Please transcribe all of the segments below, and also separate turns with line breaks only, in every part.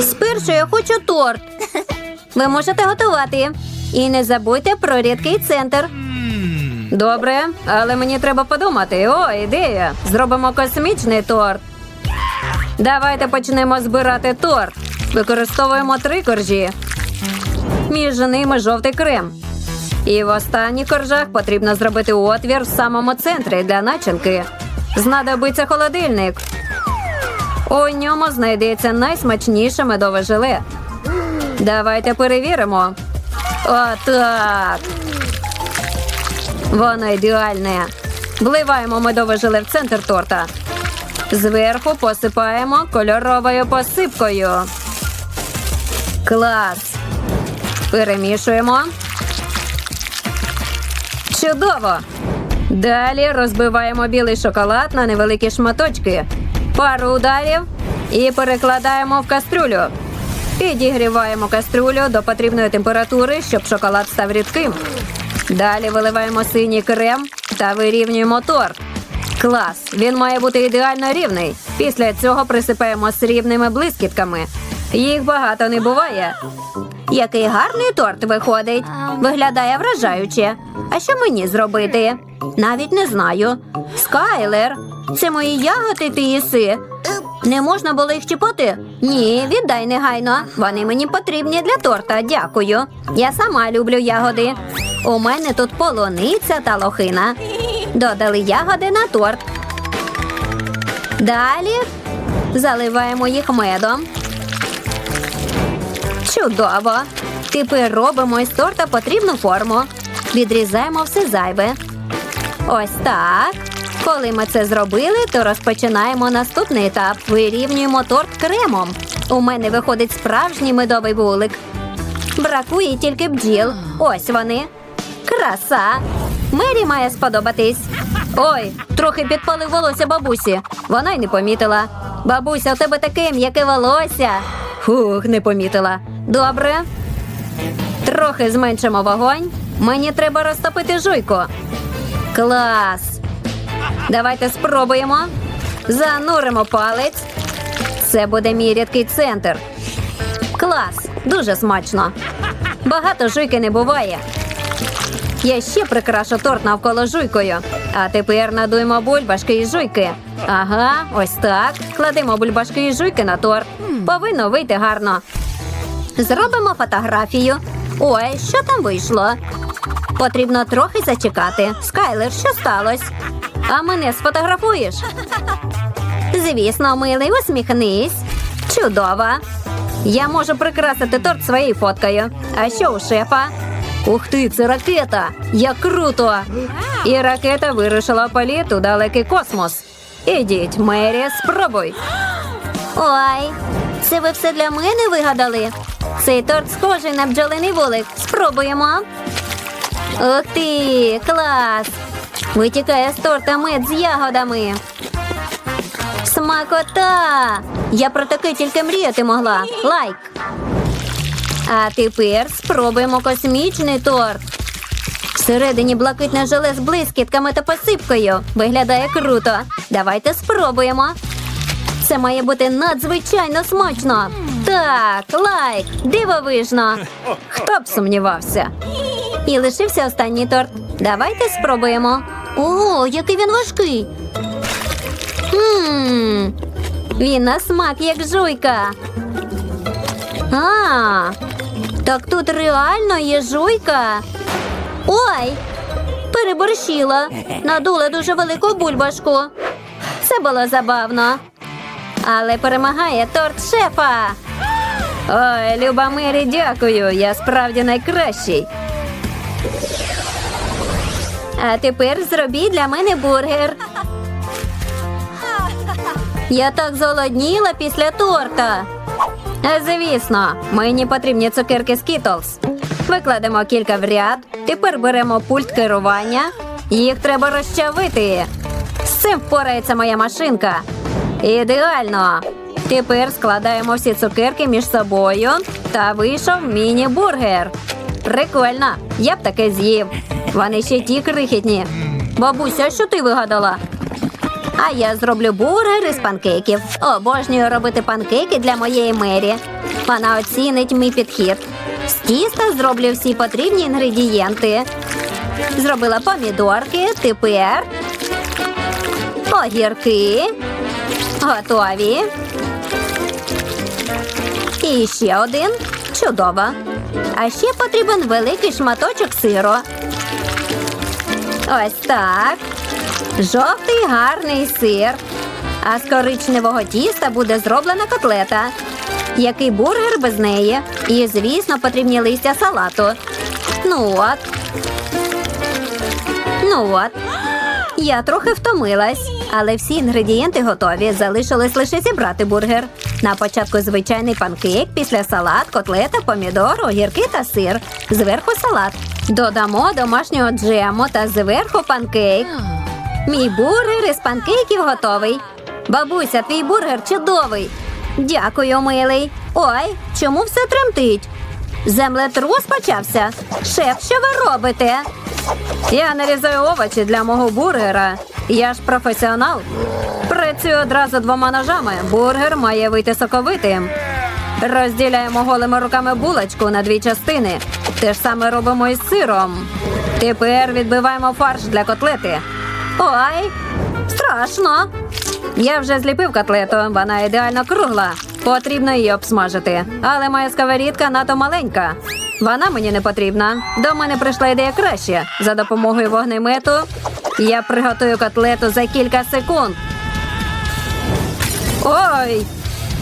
Спершу я хочу торт. Ви можете готувати. І не забудьте про рідкий центр. Добре, але мені треба подумати. О, ідея! Зробимо космічний торт. Давайте почнемо збирати торт. Використовуємо три коржі. Між ними жовтий крем. І в останніх коржах потрібно зробити отвір в самому центрі для начинки. Знадобиться холодильник. У ньому знайдеться найсмачніше медове желе. Давайте перевіримо. Отак. Воно ідеальне. Вливаємо медове желе в центр торта. Зверху посипаємо кольоровою посипкою. Клас. Перемішуємо. Чудово! Далі розбиваємо білий шоколад на невеликі шматочки, пару ударів і перекладаємо в кастрюлю. Підігріваємо кастрюлю до потрібної температури, щоб шоколад став рідким. Далі виливаємо синій крем та вирівнюємо торт. Клас! Він має бути ідеально рівний. Після цього присипаємо срібними блискітками. Їх багато не буває. Який гарний торт виходить. Виглядає вражаюче. А що мені зробити? Навіть не знаю. Скайлер, це мої ягоди ти їси. Не можна було їх чіпати? Ні, віддай негайно. Вони мені потрібні для торта. Дякую. Я сама люблю ягоди. У мене тут полуниця та лохина. Додали ягоди на торт. Далі заливаємо їх медом. Чудово! Тепер робимо із торта потрібну форму. Відрізаємо все зайве. Ось так. Коли ми це зробили, то розпочинаємо наступний етап. Вирівнюємо торт кремом. У мене виходить справжній медовий вулик. Бракує тільки бджіл. Ось вони. Краса. Мері має сподобатись. Ой, трохи підпалив волосся бабусі. Вона й не помітила. Бабуся, у тебе таке м'яке волосся. Фух, не помітила. Добре. Трохи зменшимо вогонь. Мені треба розтопити жуйку. Клас. Давайте спробуємо. Зануримо палець. Це буде мій рідкий центр. Клас, дуже смачно. Багато жуйки не буває. Я ще прикрашу торт навколо жуйкою. А тепер надуємо бульбашки і жуйки. Ага, ось так. Кладемо бульбашки і жуйки на торт. Повинно вийти гарно. Зробимо фотографію. Ой, що там вийшло? Потрібно трохи зачекати. Скайлер, що сталося? А мене сфотографуєш? Звісно, милий, усміхнись. Чудово. Я можу прикрасити торт своєю фоткою. А що у шефа? Ух ти, це ракета! Як круто! І ракета вирушила політ у далекий космос. Ідіть, Мері, спробуй. Ой, це ви все для мене вигадали? Цей торт схожий на бджолиний вулик. Спробуємо. Ух ти, клас! Витікає з торта мед з ягодами. Смакота! Я про таке тільки мріяти могла. Лайк. А тепер спробуємо космічний торт. Всередині блакитне желе з блискітками та посипкою. Виглядає круто. Давайте спробуємо. Це має бути надзвичайно смачно. Так, лайк, дивовижно. Хто б сумнівався? І лишився останній торт. Давайте спробуємо. О, який він важкий. Ммм, він на смак, як жуйка. А, так тут реально є жуйка. Ой, переборщила. Надула дуже велику бульбашку. Це було забавно. Але перемагає торт шефа. Ой, Люба Мері, дякую. Я справді найкращий. А тепер зробіть для мене бургер. Я так зголодніла після торта. Звісно, мені потрібні цукерки Skittles. Викладемо кілька в ряд. Тепер беремо пульт керування. Їх треба розчавити. З цим впорається моя машинка. Ідеально. Тепер складаємо всі цукерки між собою та вийшов міні-бургер. Прикольно, я б таке з'їв. Вони ще ті крихітні. Бабуся, що ти вигадала? А я зроблю бургер із панкейків. Обожнюю робити панкейки для моєї мері. Вона оцінить мій підхід. З тіста зроблю всі потрібні інгредієнти. Зробила помідорки, тепер огірки. Готові. І ще один. Чудово. А ще потрібен великий шматочок сиру. Ось так. Жовтий гарний сир. А з коричневого тіста буде зроблена котлета. Який бургер без неї? І, звісно, потрібні листя салату. Ну от. Ну от. Я трохи втомилась, але всі інгредієнти готові. Залишилось лише зібрати бургер. На початку звичайний панкейк, після салат, котлета, помідор, огірки та сир. Зверху салат. Додамо домашнього джему та зверху панкейк. Мій бургер із панкейків готовий. Бабуся, твій бургер чудовий. Дякую, милий. Ой, чому все тремтить? Землетрус почався. Шеф, що ви робите? Я нарізаю овочі для мого бургера. Я ж професіонал. Працюю одразу двома ножами. Бургер має вийти соковитим. Розділяємо голими руками булочку на дві частини. Те ж саме робимо із сиром. Тепер відбиваємо фарш для котлети. Ой, страшно. Я вже зліпив котлету, вона ідеально кругла. Потрібно її обсмажити. Але моя сковорідка надто маленька. Вона мені не потрібна. До мене прийшла ідея краще. За допомогою вогнемету я приготую котлету за кілька секунд. Ой!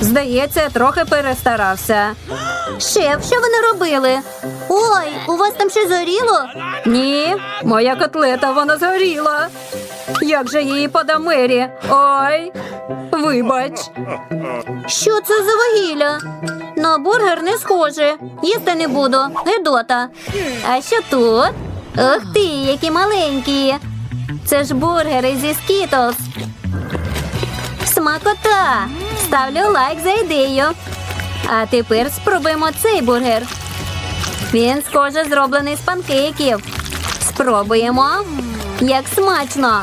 Здається, трохи перестарався. Шеф, що ви наробили? Ой, у вас там щось горіло? Ні, моя котлета вона згоріла. Як же її подам Мері? Ой, вибач. Що це за вугілля? На бургер не схоже. Їсти не буду. Гидота. А що тут? Ух ти, які маленькі. Це ж бургери зі Скітлз. Смакота! Ставлю лайк за ідею. А тепер спробуємо цей бургер. Він, схоже, зроблений з панкейків. Спробуємо. Як смачно!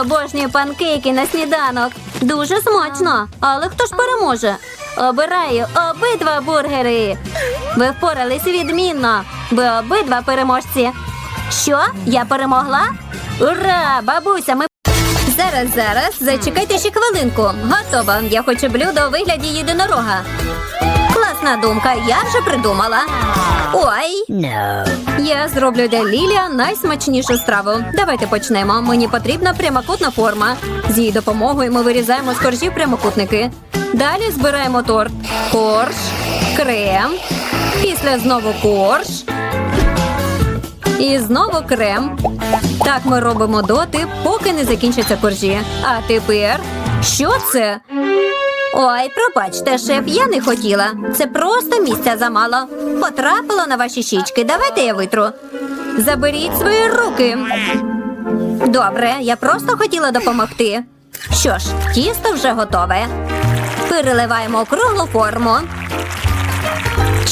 Обожнюю панкейки на сніданок. Дуже смачно. Але хто ж переможе? Обираю обидва бургери. Ви впорались відмінно. Ви обидва переможці. Що? Я перемогла? Ура! Бабуся, ми Зараз, зараз, зачекайте ще хвилинку. Готово. Я хочу блюдо у вигляді єдинорога. Класна думка, я вже придумала. Ой,
No.
я зроблю для Лілія найсмачнішу страву. Давайте почнемо. Мені потрібна прямокутна форма. З її допомогою ми вирізаємо з коржів прямокутники. Далі збираємо торт, корж, крем. Після знову корж. І знову крем. Так ми робимо доти, поки не закінчаться коржі. А тепер що це? Ой, пробачте, шеф, я не хотіла. Це просто місця замало. Потрапило на ваші щічки. Давайте я витру. Заберіть свої руки. Добре, я просто хотіла допомогти. Що ж, тісто вже готове. Переливаємо круглу форму.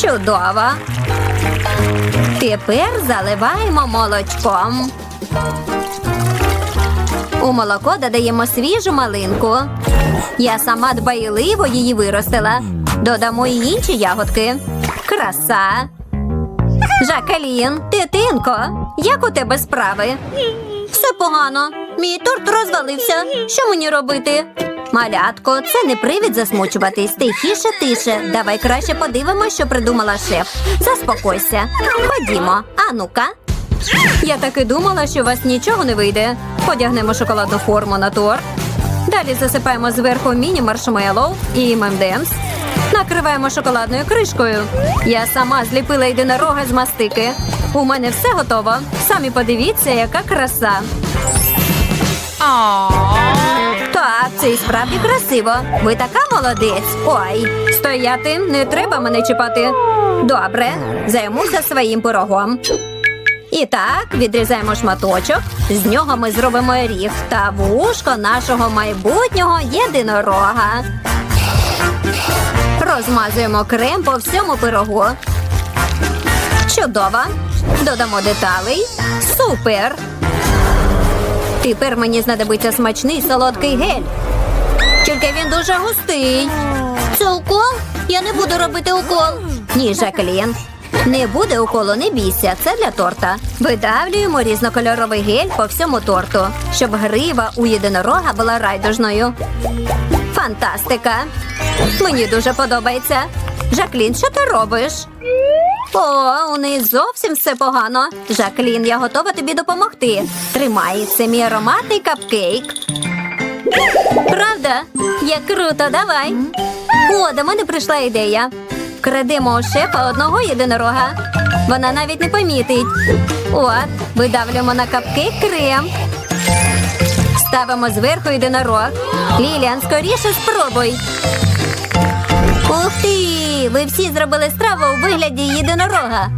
Чудово. Тепер заливаємо молочком. У молоко додаємо свіжу малинку. Я сама дбайливо її виростила. Додамо й інші ягодки. Краса. Жакалін, дитинко, як у тебе справи? Все погано. Мій торт розвалився. Що мені робити? Малятко, це не привід засмучуватись. Тихіше, тише. Давай краще подивимося, що придумала шеф. Заспокойся. Ходімо. А ну-ка. Я так і думала, що у вас нічого не вийде. Одягнемо шоколадну форму на торт. Далі засипаємо зверху міні-маршмеллоу і мемдемс. Накриваємо шоколадною кришкою. Я сама зліпила єдинорога з мастики. У мене все готово. Самі подивіться, яка краса. Це і справді красиво. Ви така молодець. Ой, стояти, не треба мене чіпати. Добре, займуся своїм пирогом. І так, відрізаємо шматочок. З нього ми зробимо ріг та вушко нашого майбутнього єдинорога. Розмазуємо крем по всьому пирогу. Чудово. Додамо деталей. Супер. Тепер мені знадобиться смачний солодкий гель. Тільки він дуже густий. Це укол? Я не буду робити укол. Ні, Жаклін. Не буде уколу, не бійся, це для торта. Видавлюємо різнокольоровий гель по всьому торту, щоб грива у єдинорога була райдужною. Фантастика! Мені дуже подобається. Жаклін, що ти робиш? О, у неї зовсім все погано. Жаклін, я готова тобі допомогти. Тримай, це мій ароматний капкейк. Правда? Як круто, давай. О, до мене прийшла ідея. Крадемо у шефа одного єдинорога. Вона навіть не помітить. От, видавлюємо на капкейк крем. Ставимо зверху єдинорог. Ліліан, скоріше спробуй. Ух ти! Ви всі зробили страву у вигляді єдинорога.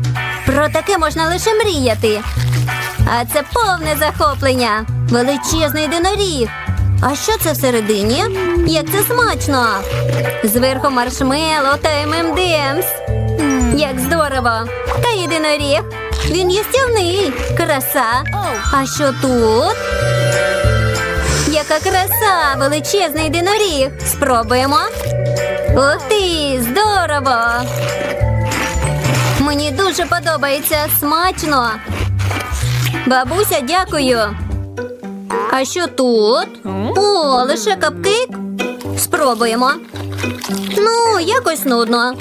Про таке можна лише мріяти. А це повне захоплення. Величезний єдиноріг. А що це всередині? Як це смачно! Зверху маршмело та ММДМС. Як здорово! Та єдиноріг. Він їстівний. Краса. А що тут? Яка краса! Величезний єдиноріг. Спробуємо. Ух ти! Здорово! Мені дуже подобається. Смачно. Бабуся, дякую. А що тут? О, лише капкейк? Спробуємо. Ну, якось нудно.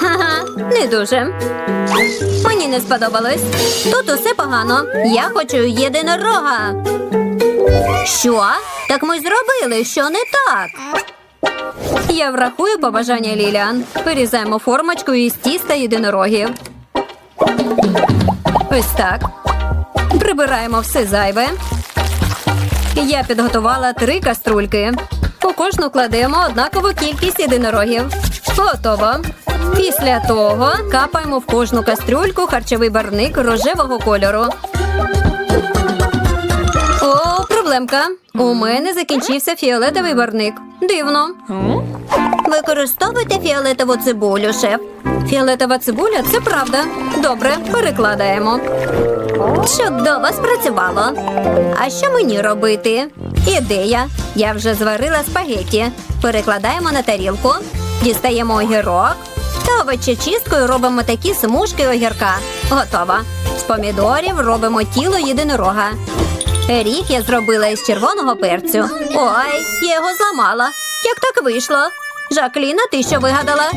Ха-ха, не дуже. Мені не сподобалось. Тут усе погано. Я хочу єдинорога. Що? Так ми зробили, що не так. Я врахую побажання Ліліан. Вирізаємо формочку із тіста єдинорогів. Ось так. Прибираємо все зайве. Я підготувала три каструльки. У кожну кладемо однакову кількість єдинорогів. Готово. Після того капаємо в кожну кастрюльку харчовий барник рожевого кольору. О, проблемка. У мене закінчився фіолетовий барник. Дивно. Використовуйте фіолетову цибулю, шеф. Фіолетова цибуля це правда. Добре, перекладаємо. Чудово спрацювало. А що мені робити? Ідея. Я вже зварила спагетті. Перекладаємо на тарілку, дістаємо огірок та овочечисткою робимо такі смужки огірка. Готово. З помідорів робимо тіло єдинорога. Рік я зробила із червоного перцю. Ой, я його зламала. Як так вийшло? Жакліна, ти що вигадала?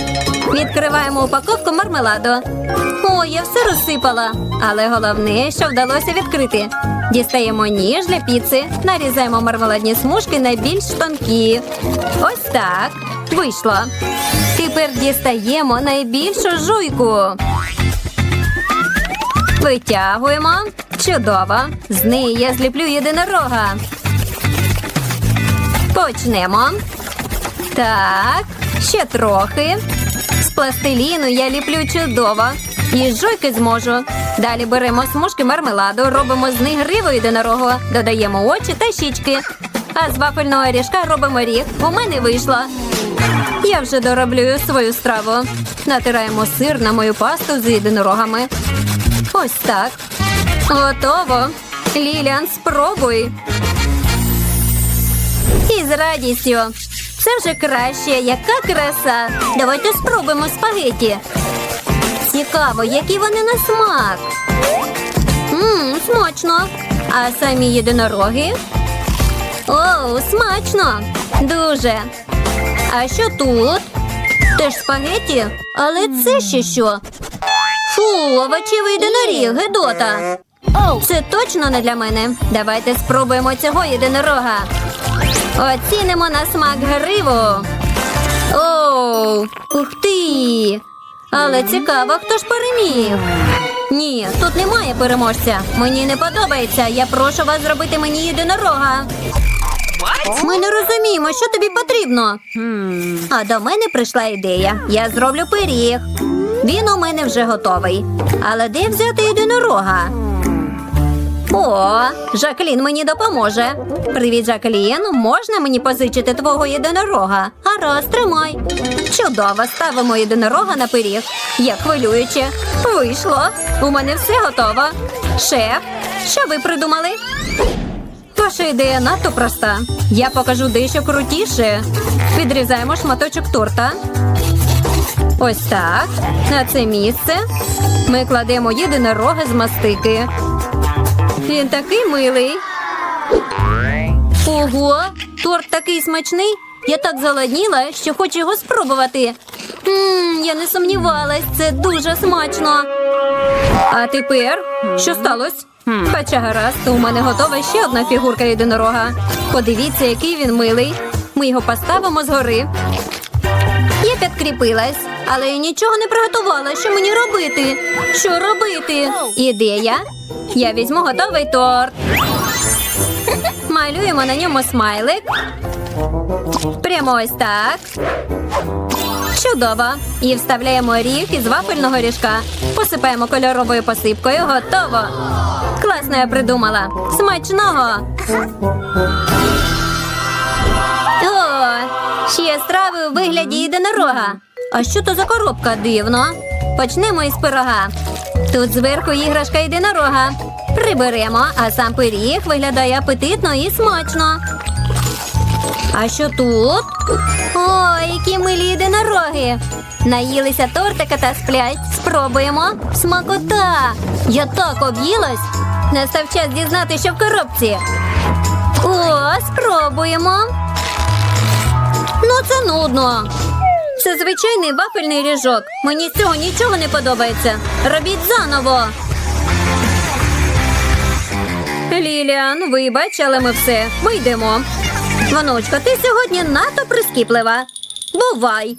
Відкриваємо упаковку мармеладу. Ой, я все розсипала. Але головне, що вдалося відкрити. Дістаємо ніж для піци, нарізаємо мармеладні смужки на більш тонкі. Ось так. Вийшло. Тепер дістаємо найбільшу жуйку. Витягуємо. Чудово. З неї я зліплю єдинорога. Почнемо. Так, ще трохи. З пластиліну я ліплю чудово. І жуйки зможу. Далі беремо смужки мармеладу, робимо з них гриву єдинорогу, додаємо очі та щічки. А з вафельного ріжка робимо ріг. У мене вийшло. Я вже дороблюю свою страву. Натираємо сир на мою пасту з єдинорогами. Ось так. Готово. Ліліан, спробуй. І з радістю. Це вже краще. Яка краса. Давайте спробуємо спагеті. Цікаво, які вони на смак. Ммм, смачно. А самі єдинороги? Оу, смачно. Дуже. А що тут? Теж спагеті? Але це ще що? Фу, овочевий єдиноріг, Гедота. Це точно не для мене. Давайте спробуємо цього єдинорога. Оцінимо на смак гриву. Оу, ух ти! Але цікаво, хто ж переміг. Ні, тут немає переможця. Мені не подобається. Я прошу вас зробити мені єдинорога. Ми не розуміємо, що тобі потрібно. А до мене прийшла ідея. Я зроблю пиріг. Він у мене вже готовий. Але де взяти єдинорога? О, Жаклін мені допоможе. Привіт, Жаклін. Можна мені позичити твого єдинорога? Гаразд, тримай. Чудово, ставимо єдинорога на пиріг. Як хвилююче. Вийшло. У мене все готово. Шеф, Що ви придумали? Ваша ідея надто проста. Я покажу дещо крутіше. Відрізаємо шматочок торта. Ось так. На це місце ми кладемо єдинорога з мастики. Він такий милий. Ого, торт такий смачний. Я так заладніла, що хочу його спробувати. Мм, я не сумнівалась, це дуже смачно. А тепер що сталося? Хоча гаразд, у мене готова ще одна фігурка єдинорога. Подивіться, який він милий. Ми його поставимо згори. Я підкріпилась, але я нічого не приготувала. Що мені робити? Що робити? Ідея. Я візьму готовий торт. Малюємо на ньому смайлик. Прямо ось так. Чудово. І вставляємо ріг із вафельного ріжка. Посипаємо кольоровою посипкою. Готово. Класно я придумала. Смачного. О, ще страви у вигляді єдинорога. А що то за коробка дивно? Почнемо із пирога. Тут зверху іграшка єдинорога. Приберемо, а сам пиріг виглядає апетитно і смачно. А що тут? Ой, які милі єдинороги. Наїлися тортика та сплять. Спробуємо. Смакота. Я так об'їлась. Настав час дізнати, що в коробці. О, спробуємо. Ну, це нудно. Це звичайний вафельний ріжок. Мені з цього нічого не подобається. Робіть заново. Ліліан, вибач, але ми все. Ми йдемо. Вонучко, ти сьогодні надто прискіплива. Бувай!